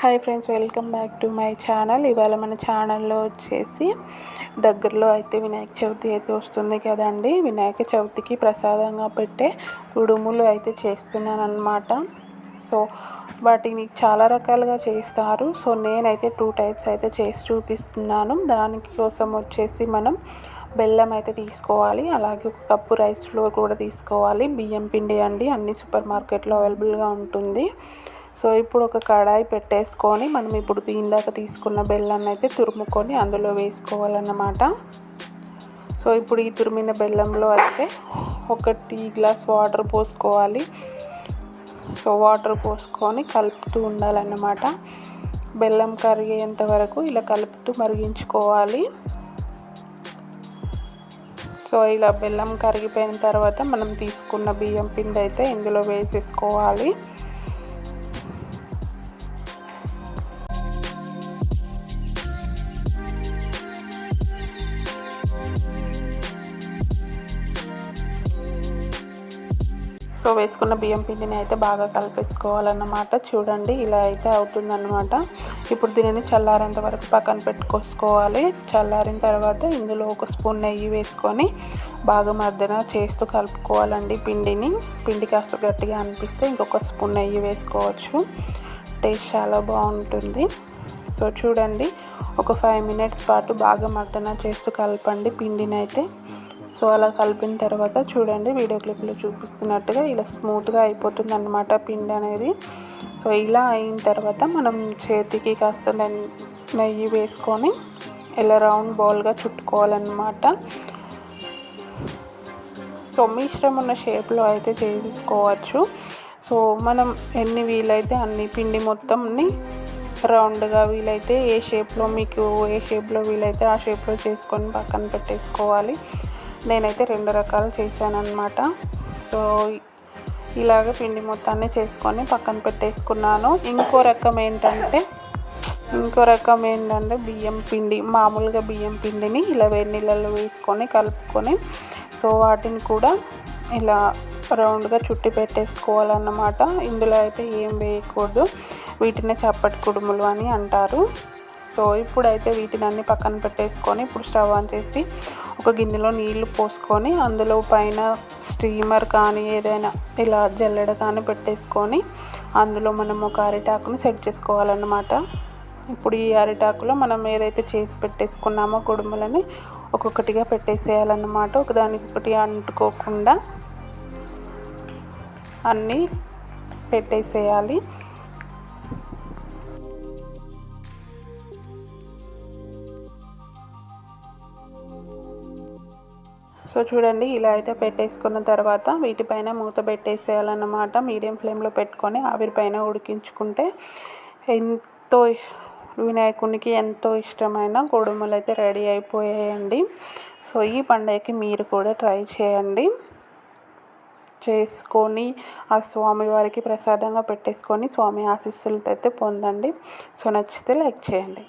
Hi friends welcome back to my channel. ఇవాళ మన ఛానల్లో వచ్చేసి దగ్గరలో అయితే వినాయక చవితి అయితే వస్తుంది కదండి. వినాయక చవితికి ప్రసాదంగా పెట్టే కుడుములు అయితే చేస్తున్నాను అనమాట సో వాటిని చాలా రకాలుగా చేస్తారు. సో నేనైతే టూ టైప్స్ అయితే చేసి చూపిస్తున్నాను. దానికి కోసం వచ్చేసి మనం బెల్లం అయితే తీసుకోవాలి. అలాగే ఒక కప్పు రైస్ ఫ్లోర్ కూడా తీసుకోవాలి. బియ్యం పిండి అండి అన్ని సూపర్ మార్కెట్లో అవైలబుల్గా ఉంటుంది. సో ఇప్పుడు ఒక కడాయి పెట్టేసుకొని మనం ఇప్పుడు ఇందాక తీసుకున్న బెల్లాన్ని అయితే తురుముకొని అందులో వేసుకోవాలన్నమాట. సో ఇప్పుడు ఈ తురిమిన బెల్లంలో అయితే ఒక టీ గ్లాస్ వాటర్ పోసుకోవాలి. సో వాటర్ పోసుకొని కలుపుతూ ఉండాలన్నమాట. బెల్లం కరిగేంత వరకు ఇలా కలుపుతూ మరిగించుకోవాలి. సో ఇలా బెల్లం కరిగిపోయిన తర్వాత మనం తీసుకున్న బియ్యం పిండి అయితే ఇందులో వేసేసుకోవాలి. సో వేసుకున్న బియ్యం పిండిని అయితే బాగా కలిపేసుకోవాలన్నమాట. చూడండి ఇలా అయితే అవుతుందన్నమాట. ఇప్పుడు దీనిని చల్లారేంత వరకు పక్కన పెట్టుకోసుకోవాలి. చల్లారిన తర్వాత ఇందులో ఒక స్పూన్ నెయ్యి వేసుకొని బాగా మర్దన చేస్తూ కలుపుకోవాలండి పిండిని. పిండి కాస్త గట్టిగా అనిపిస్తే ఇంకొక స్పూన్ నెయ్యి వేసుకోవచ్చు. టేస్ట్ చాలా బాగుంటుంది. సో చూడండి ఒక ఫైవ్ మినిట్స్ పాటు బాగా మర్దన చేస్తూ కలపండి పిండిని అయితే. సో అలా కలిపిన తర్వాత చూడండి వీడియో క్లిప్లో చూపిస్తున్నట్టుగా ఇలా స్మూత్గా అయిపోతుంది అన్నమాట పిండి అనేది. సో ఇలా అయిన తర్వాత మనం చేతికి కాస్త నెయ్యి వేసుకొని ఇలా రౌండ్ బాల్గా చుట్టుకోవాలన్నమాట. సో మీ ఇష్టం ఉన్న షేప్లో అయితే చేసుకోవచ్చు. సో మనం ఎన్ని వీలైతే అన్ని పిండి మొత్తంని రౌండ్గా వీలైతే ఏ షేప్లో మీకు ఏ షేప్లో వీలైతే ఆ షేప్లో చేసుకొని పక్కన పెట్టేసుకోవాలి. నేనైతే రెండు రకాలు చేశానన్నమాట. సో ఇలాగ పిండి మొత్తాన్ని చేసుకొని పక్కన పెట్టేసుకున్నాను. ఇంకో రకం ఏంటంటే ఇంకో రకం ఏంటంటే బియ్యం పిండి మామూలుగా బియ్యం పిండిని ఇలా వేడి నీళ్ళల్లో వేసుకొని కలుపుకొని సో వాటిని కూడా ఇలా రౌండ్గా చుట్టి పెట్టేసుకోవాలన్నమాట. ఇందులో అయితే ఏం వేయకూడదు. వీటిని చప్పటి కుడుములు అని అంటారు. సో ఇప్పుడైతే వీటిని అన్ని పక్కన పెట్టేసుకొని ఇప్పుడు స్టవ్ ఆన్ చేసి ఒక గిన్నెలో నీళ్ళు పోసుకొని అందులో పైన స్టీమర్ కానీ ఏదైనా ఇలా జల్లెడ కానీ పెట్టేసుకొని అందులో మనం ఒక అరిటాకును సెట్ చేసుకోవాలన్నమాట. ఇప్పుడు ఈ అరిటాకులో మనం ఏదైతే చేసి పెట్టేసుకున్నామో కుడుములని ఒక్కొక్కటిగా పెట్టేసేయాలన్నమాట. ఒకదానికి ఒకటి అంటుకోకుండా అన్నీ పెట్టేసేయాలి. సో చూడండి ఇలా అయితే పెట్టేసుకున్న తర్వాత వీటిపైన మూత పెట్టేసేయాలన్నమాట. మీడియం ఫ్లేమ్లో పెట్టుకొని ఆవిరిపైన ఉడికించుకుంటే ఎంతో వినాయకునికి ఎంతో ఇష్టమైన గోడుమలు అయితే రెడీ అయిపోయాయండి. సో ఈ పండగకి మీరు కూడా ట్రై చేయండి. చేసుకొని ఆ స్వామి వారికి ప్రసాదంగా పెట్టేసుకొని స్వామి ఆశీస్సులతో అయితే పొందండి. సో నచ్చితే లైక్ చేయండి.